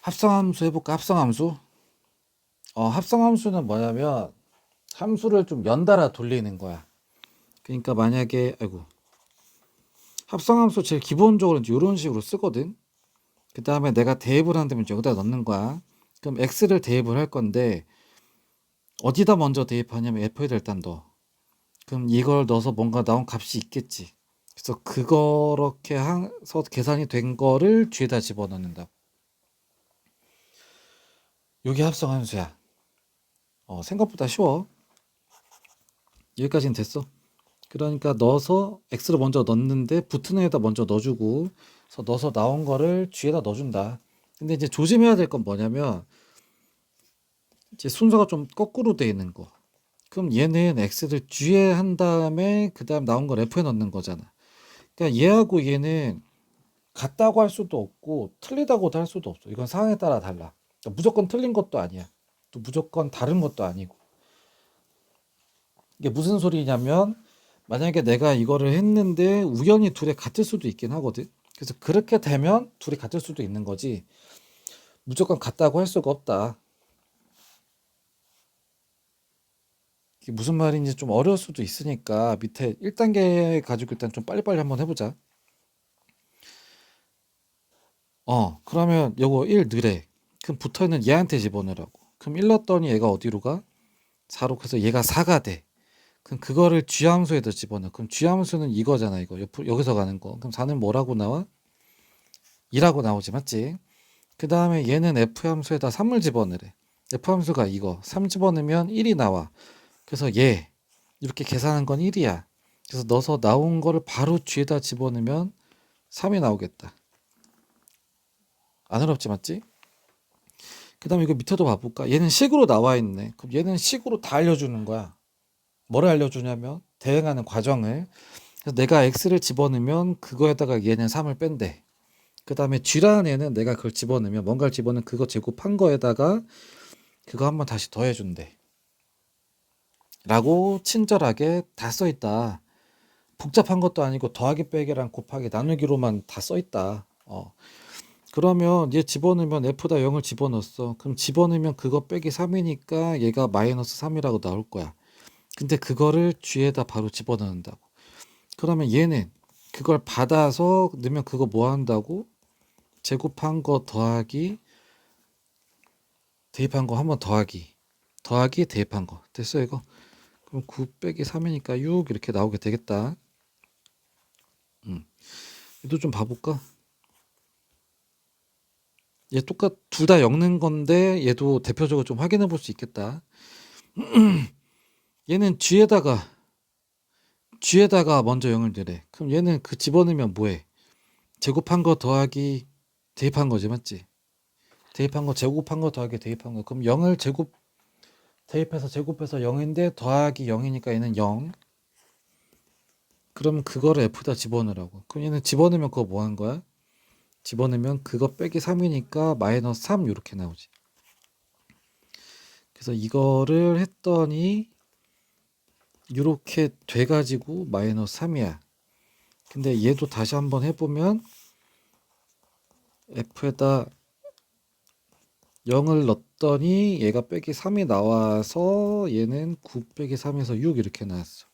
합성함수 해볼까? 합성함수? 어, 합성함수는 뭐냐면 함수를 좀 연달아 돌리는 거야. 그러니까 만약에 아이고 합성함수 제일 기본적으로 이런 식으로 쓰거든. 그 다음에 내가 대입을 한다면 여기다 넣는 거야. 그럼 x를 대입을 할 건데 어디다 먼저 대입하냐면 f에다 일단 넣어. 그럼 이걸 넣어서 뭔가 나온 값이 있겠지. 그래서 그거렇게 해서 계산이 된 거를 뒤에다 집어넣는다. 요게 합성함수야. 어, 생각보다 쉬워. 여기까지는 됐어. 그러니까 넣어서 x를 먼저 넣는데 붙은 애에다 먼저 넣어주고 그래서 넣어서 나온 거를 G에다 넣어준다. 근데 이제 조심해야 될 건 뭐냐면 이제 순서가 좀 거꾸로 돼 있는 거. 그럼 얘는 x를 G에 한 다음에 그 다음 나온 걸 F에 넣는 거잖아. 그러니까 얘하고 얘는 같다고 할 수도 없고 틀리다고도 할 수도 없어. 이건 상황에 따라 달라. 그러니까 무조건 틀린 것도 아니야. 또 무조건 다른 것도 아니고. 이게 무슨 소리냐면 만약에 내가 이거를 했는데 우연히 둘이 같을 수도 있긴 하거든. 그래서 그렇게 되면 둘이 같을 수도 있는 거지. 무조건 같다고 할 수가 없다. 이게 무슨 말인지 좀 어려울 수도 있으니까 밑에 1단계 가지고 일단 좀 빨리빨리 한번 해보자. 어, 그러면 요거 1 넣으래. 그럼 붙어 있는 얘한테 집어넣으라고. 그럼 1 넣었더니 얘가 어디로 가? 4로 가서 얘가 4가 돼. 그럼 그거를 쥐함수에다 집어넣어. 그럼 쥐함수는 이거잖아, 이거. 옆, 여기서 가는 거. 그럼 4는 뭐라고 나와? 2라고 나오지, 맞지? 그 다음에 얘는 F함수에다 3을 집어넣으래. F함수가 이거. 3 집어넣으면 1이 나와. 그래서 얘. 이렇게 계산한 건 1이야. 그래서 넣어서 나온 거를 바로 G에다 집어넣으면 3이 나오겠다. 안 어렵지, 맞지? 그 다음에 이거 밑에도 봐볼까? 얘는 식으로 나와 있네. 그럼 얘는 식으로 다 알려주는 거야. 뭐를 알려주냐면 대응하는 과정을 그래서 내가 x를 집어넣으면 그거에다가 얘는 3을 뺀대 그 다음에 g라는 애는 내가 그걸 집어넣으면 뭔가를 집어넣으면 그거 제곱한 거에다가 그거 한번 다시 더해준대 라고 친절하게 다 써있다 복잡한 것도 아니고 더하기 빼기랑 곱하기 나누기로만 다 써있다 어. 그러면 얘 집어넣으면 f다 0을 집어넣었어 그럼 집어넣으면 그거 빼기 3이니까 얘가 마이너스 3이라고 나올 거야 근데 그거를 G에다 바로 집어넣는다고. 그러면 얘는 그걸 받아서 넣으면 그거 뭐 한다고? 제곱한 거 더하기 대입한 거 한 번 더하기 더하기 대입한 거 됐어 이거? 그럼 9 빼기 3이니까 6 이렇게 나오게 되겠다. 음. 얘도 좀 봐볼까? 얘 똑같 둘 다 엮는 건데 얘도 대표적으로 좀 확인해 볼 수 있겠다. 얘는 G에다가 G에다가 먼저 0을 넣으래. 그럼 얘는 그 집어넣으면 뭐해? 제곱한 거 더하기 대입한 거지 맞지? 대입한 거 제곱한 거 더하기 대입한 거. 그럼 0을 제곱 대입해서 제곱해서 0인데 더하기 0이니까 얘는 0. 그럼 그거를 F다 집어넣으라고. 그럼 얘는 집어넣으면 그거 뭐 하는 거야? 집어넣으면 그거 빼기 3이니까 마이너스 3 이렇게 나오지. 그래서 이거를 했더니 이렇게 돼가지고 마이너스 3이야. 근데 얘도 다시 한번 해보면 f에다 0을 넣었더니 얘가 빼기 3이 나와서 얘는 9 빼기 3에서 6 이렇게 나왔어.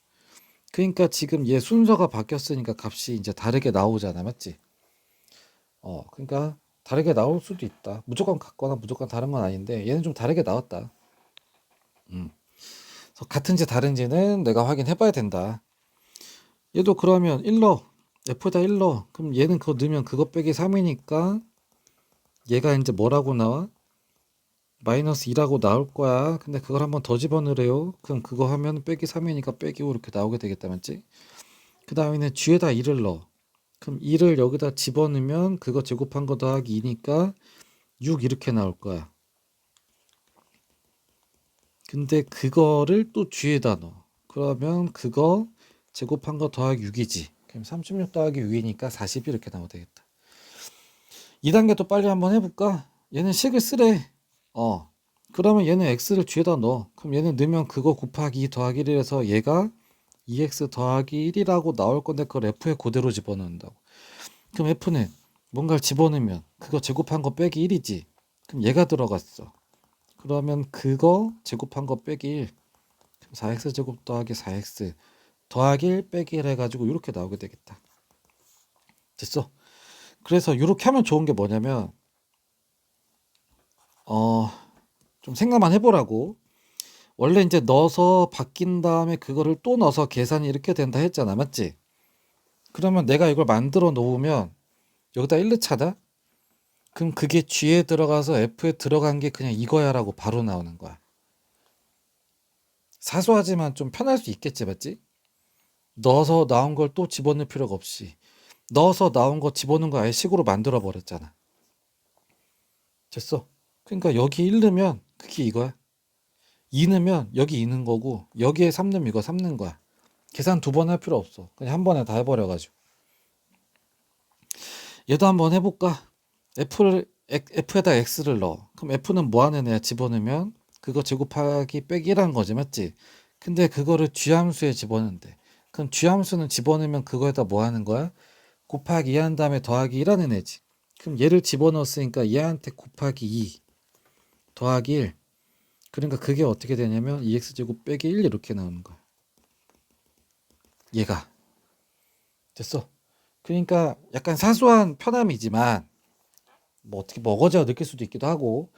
그러니까 지금 얘 순서가 바뀌었으니까 값이 이제 다르게 나오잖아. 맞지? 어, 그러니까 다르게 나올 수도 있다. 무조건 같거나 무조건 다른 건 아닌데 얘는 좀 다르게 나왔다. 음. 같은지 다른지는 내가 확인해 봐야 된다. 얘도 그러면 1러 f에다 1러 그럼 얘는 그거 넣으면 그거 빼기 3이니까 얘가 이제 뭐라고 나와? 마이너스 2라고 나올 거야. 근데 그걸 한번 더 집어넣으래요. 그럼 그거 하면 빼기 3이니까 빼기 5 이렇게 나오게 되겠다. 맞지? 그 다음에는 G에다 2를 넣어. 그럼 2를 여기다 집어넣으면 그거 제곱한 거 더하기 2니까 6 이렇게 나올 거야. 근데 그거를 또 G에다 넣어. 그러면 그거 제곱한 거 더하기 6이지. 그럼 36 더하기 6이니까 40 이렇게 나오면 되겠다. 2단계 또 빨리 한번 해볼까? 얘는 식을 쓰래. 어. 그러면 얘는 x를 G에다 넣어. 그럼 얘는 넣으면 그거 곱하기 2 더하기 1이라서 얘가 2x 더하기 1이라고 나올 건데 그걸 f에 그대로 집어넣는다고. 그럼 f는 뭔가를 집어넣으면 그거 제곱한 거 빼기 1이지. 그럼 얘가 들어갔어. 그러면 그거 제곱한 거 빼기 1. 그럼 4x 제곱 더하기 4x 더하기 1 빼기 1 해가지고 이렇게 나오게 되겠다. 됐어. 그래서 이렇게 하면 좋은 게 뭐냐면 어, 좀 생각만 해보라고. 원래 이제 넣어서 바뀐 다음에 그거를 또 넣어서 계산이 이렇게 된다 했잖아. 맞지? 그러면 내가 이걸 만들어 놓으면 여기다 1 넣잖아? 그럼 그게 G에 들어가서 F에 들어간 게 그냥 이거야라고 바로 나오는 거야. 사소하지만 좀 편할 수 있겠지, 맞지? 넣어서 나온 걸 또 집어넣을 필요가 없이 넣어서 나온 거 집어넣은 거 아예 식으로 만들어 버렸잖아. 됐어. 그러니까 여기 1 넣으면 그게 이거야. 2 넣으면 여기 2 넣은 거고 여기에 3 넣으면 이거 3 넣은 거야. 계산 두 번 할 필요 없어. 그냥 한 번에 다 해버려 가지고. 얘도 한번 해볼까? F를 F에다 X를 넣어. 그럼 F는 뭐 하는 애야? 집어넣으면 그거 제곱하기 빼기 1한 거지, 맞지? 근데 그거를 G함수에 집어넣는데. 그럼 G함수는 집어넣으면 그거에다 뭐 하는 거야? 곱하기 2 한 다음에 더하기 1 하는 애지. 그럼 얘를 집어넣었으니까 얘한테 곱하기 2 더하기 1. 그러니까 그게 어떻게 되냐면 2x제곱 빼기 1 이렇게 나오는 거야. 얘가. 됐어. 그러니까 약간 사소한 편함이지만 뭐 어떻게 먹어져 느낄 수도 있기도 하고.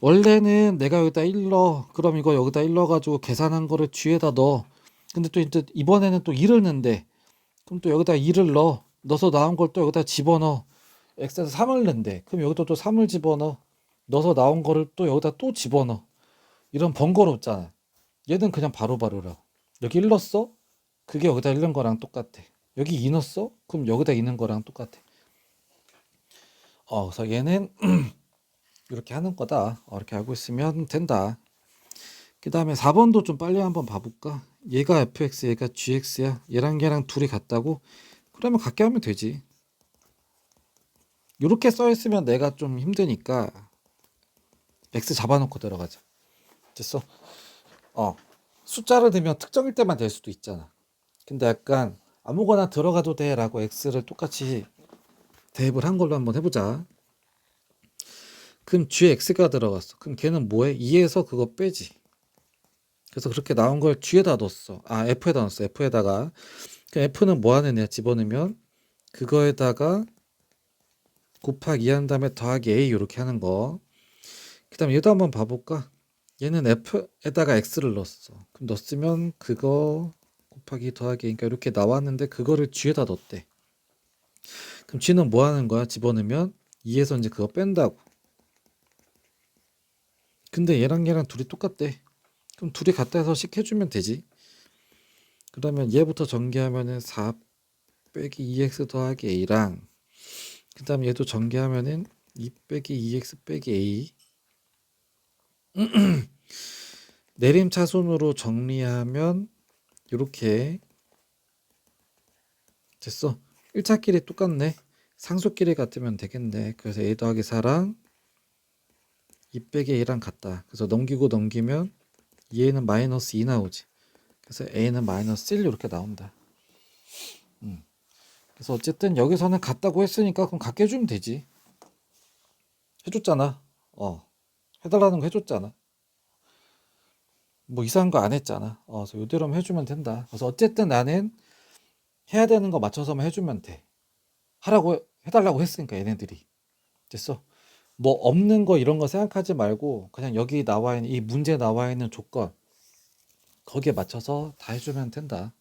원래는 내가 여기다 1 넣어. 그럼 이거 여기다 1 넣어가지고 계산한 거를 G에다 넣어. 근데 또 이제 이번에는 또 2를 넣는데. 그럼 또 여기다 2를 넣어. 넣어서 나온 걸 또 여기다 집어넣어. x에서 3을 넣는데. 그럼 여기다 또 3을 집어넣어. 넣어서 나온 거를 또 여기다 또 집어넣어 이런 번거롭잖아. 얘는 그냥 바로바로라 여기 1 넣었어? 그게 여기다 1 넣은 거랑 똑같아. 여기 2 넣었어? 그럼 여기다 2 넣은 거랑 똑같아. 어 그래서 얘는 이렇게 하는 거다. 어, 이렇게 알고 있으면 된다. 그 다음에 4번도 좀 빨리 한번 봐볼까? 얘가 fx 얘가 gx야? 얘랑 얘랑 둘이 같다고? 그러면 같게 하면 되지. 이렇게 써 있으면 내가 좀 힘드니까 x 잡아놓고 들어가자 됐어 어 숫자를 넣으면 특정일 때만 될 수도 있잖아 근데 약간 아무거나 들어가도 돼 라고 x를 똑같이 대입을 한 걸로 한번 해보자 그럼 gx가 들어갔어 그럼 걔는 뭐해 2에서 그거 빼지 그래서 그렇게 나온 걸 G에다 넣었어. 아, F에다 넣었어. F에다가. 그 F는 뭐 하는 애야? 집어넣으면 그거에다가 곱하기 2한 다음에 더하기 A 이렇게 하는 거. 그 다음에 얘도 한번 봐볼까? 얘는 F에다가 X를 넣었어. 그럼 넣었으면 그거 곱하기 더하기 그러니까 이렇게 나왔는데 그거를 G에다 넣었대. 그럼 G는 뭐 하는 거야? 집어넣으면 2에서 이제 그거 뺀다고. 근데 얘랑 얘랑 둘이 똑같대. 그럼 둘이 갖다 해서 식 해주면 되지. 그러면 얘부터 전개하면은 4 빼기 2x 더하기 a랑 그 다음 얘도 전개하면은 2 빼기 2x 빼기 a 내림차순으로 정리하면 이렇게 됐어. 1차끼리 똑같네. 상수끼리 같으면 되겠네. 그래서 a 더하기 4랑 2 빼기 a랑 같다. 그래서 넘기고 넘기면 얘는 마이너스 2 나오지. 그래서 a는 마이너스 1 이렇게 나온다. 음. 그래서 어쨌든 여기서는 같다고 했으니까 그럼 같게 해주면 되지. 해줬잖아. 어. 해달라는 거 해줬잖아. 뭐 이상한 거 안 했잖아. 어, 그래서 이대로만 해주면 된다. 그래서 어쨌든 나는 해야 되는 거 맞춰서만 해주면 돼. 하라고 해달라고 했으니까 얘네들이. 됐어. 뭐 없는 거 이런 거 생각하지 말고 그냥 여기 나와 있는 이 문제 나와 있는 조건 거기에 맞춰서 다 해주면 된다.